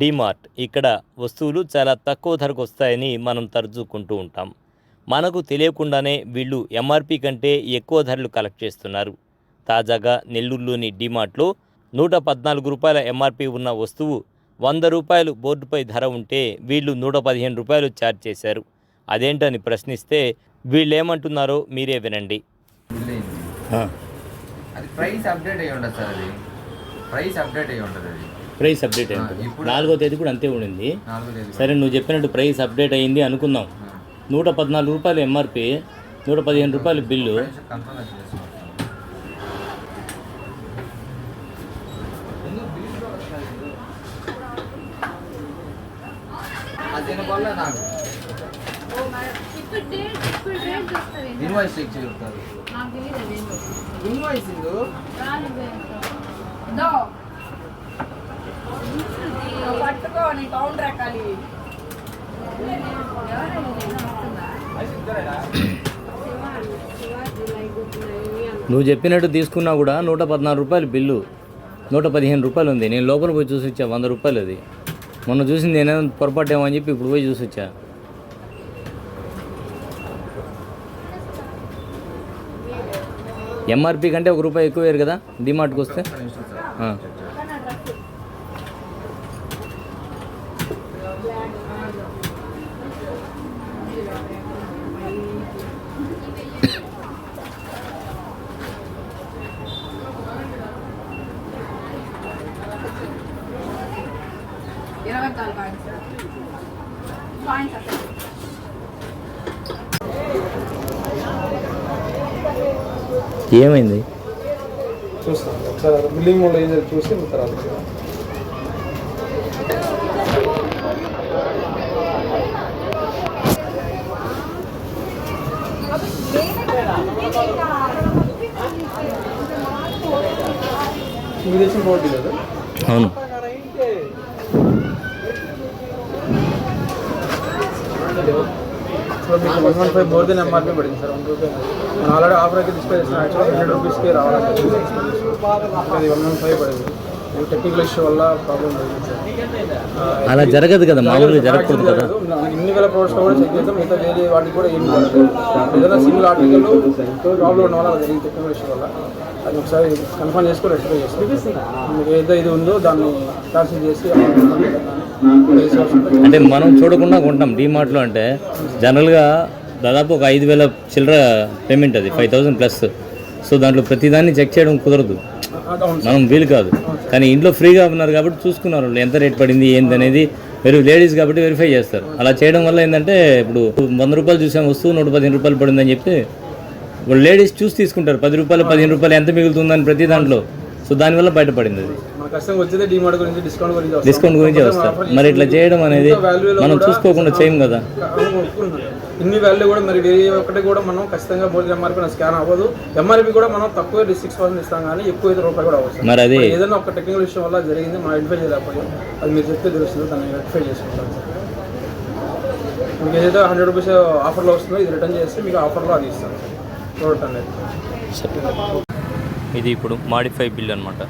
డిమార్ట్ ఇక్కడ వస్తువులు చాలా తక్కువ ధరకు వస్తాయని మనం తరచూ కొంటూ ఉంటాం. మనకు తెలియకుండానే వీళ్ళు ఎంఆర్పి కంటే ఎక్కువ ధరలు కలెక్ట్ చేస్తున్నారు. తాజాగా నెల్లూరులోని డిమార్ట్లో నూట పద్నాలుగు రూపాయల ఎంఆర్పి ఉన్న వస్తువు వంద రూపాయలు బోర్డుపై ధర ఉంటే వీళ్ళు నూట పదిహేను రూపాయలు ఛార్జ్ చేశారు. అదేంటని ప్రశ్నిస్తే వీళ్ళు ఏమంటున్నారో మీరే వినండి. ప్రైస్ అప్డేట్ అయ్యి ఉండదు సార్ అది. ప్రైస్ అప్డేట్ అయ్యి ఉంటుంది అది. ప్రైస్ అప్డేట్ అయింది. నాలుగో తేదీ కూడా అంతే ఉండింది. సరే నువ్వు చెప్పినట్టు ప్రైస్ అప్డేట్ అయ్యింది అనుకుందాం. నూట పద్నాలుగు రూపాయలు ఎంఆర్పి నూట పదిహేను రూపాయలు బిల్లు. ఇన్వాయిస్ చెక్ ఇన్వాయిస్ ఇందు. రాలేదు దో పట్టుకో నువ్వు చెప్పినట్టు తీసుకున్నా కూడా నూట పద్నాలుగు రూపాయలు బిల్లు నూట పదిహేను రూపాయలు ఉంది. నేను లోపల పోయి చూసి వచ్చా వంద రూపాయలు అది. మొన్న చూసింది నేనే పొరపాటు ఏమో అని చెప్పి ఇప్పుడు పోయి చూసి వచ్చా. ఎంఆర్పి కంటే ఒక రూపాయి ఎక్కువ వేరు కదా డిమార్ట్కి వస్తే? అక్కడ ఏమైంది? చూస్తాం. ఒకసారి అది బిల్లింగ్ మోడ్ ఏదో చూసి తర్వాత చేద్దాం. మీ దేశం పోటీ కదా? అవును. ఇప్పుడు మీకు one one five more than MRP పడింది సార్ వన్ రూపీ. మనం ఆల్రెడీ ఆఫర్ అయితే డిస్ప్లే చేసిన యాక్చువల్గా హండ్రెడ్ రూపీస్కి రావాలి. అది వన్ వన్ ఫైవ్ పడింది. టెక్నికల్ ఇష్యూ వల్ల ప్రాబ్లం అలా జరగదు కదా మామూలుగా జరగకూడదు కదా. ఇన్ని వేల ప్రోడక్ట్స్ కూడా చెక్ చేద్దాం మిగతా వేరే వాటికి కూడా ఏం ఏదైనా సింగిల్ ఆర్టికల్ ప్రాబ్లం ఉన్న వల్ల జరిగింది టెక్నికల్ ఇష్యూ వల్ల. అది ఒకసారి కన్ఫర్మ్ చేసుకొని రెక్టిఫై చేస్తాం మీకు ఏదైతే ఇది ఉందో దాన్ని క్యాన్సిల్ చేసి అంటే మనం చూడకుండా కొంటాం డిమార్ట్లో అంటే జనరల్గా దాదాపు ఒక ఐదు వేల చిల్లర పేమెంట్ అది ఫైవ్ థౌసండ్ ప్లస్ సో దాంట్లో ప్రతిదాన్ని చెక్ చేయడం కుదరదు. మనం వీలు కాదు. కానీ ఇంట్లో ఫ్రీగా ఉన్నారు కాబట్టి చూసుకున్నారు. వాళ్ళు ఎంత రేట్ పడింది ఏంది అనేది వెరీ లేడీస్ కాబట్టి వెరిఫై చేస్తారు. అలా చేయడం వల్ల ఏంటంటే ఇప్పుడు వంద రూపాయలు చూసాం వస్తువు నూట పదిహేను రూపాయలు పడిందని చెప్పి వాళ్ళు లేడీస్ చూసి తీసుకుంటారు. పది రూపాయలు పదిహేను రూపాయలు ఎంత మిగులుతుందని ప్రతి దాంట్లో. సో దానివల్ల బయటపడింది అది. మన కష్టంగా వచ్చేదే డిమార్ట్ గురించి డిస్కౌంట్ గురించి వస్తుంది. డిస్కౌంట్ గురించి వస్తారు మరి ఇట్లా చేయడం అనేది మనం చూసుకోకుండా చేయం కదా. ఇన్ని వాల్యూ కూడా మరి వేరే ఒక్కటి కూడా మనం ఖచ్చితంగా బోర్డు ఎంఆర్పీ స్కాన్ అవ్వదు. ఎంఆర్పీ కూడా మనం తక్కువ సిక్స్ పర్సెంట్ ఇస్తాం కానీ ఎక్కువ అయితే రూపాయలు కూడా అవ్వదు. మరి అది. ఏదైనా ఒక టెక్నికల్ విషయం వల్ల జరిగింది మనం ఐడెంటిఫై చేయలేకపోయాం. అది మీరు చెప్తే తెలుస్తుంది దాన్ని రెక్టిఫై చేసుకుంటాం. సార్ మీకు ఏదైతే హండ్రెడ్ రూపీస్ ఆఫర్లో వస్తుందో ఇది రిటర్న్ చేస్తే మీకు ఆఫర్లో అది ఇస్తాం. సార్ ప్రోడక్ట్ అనేది ఇది ఇప్పుడు మాడిఫై బిల్ అనమాట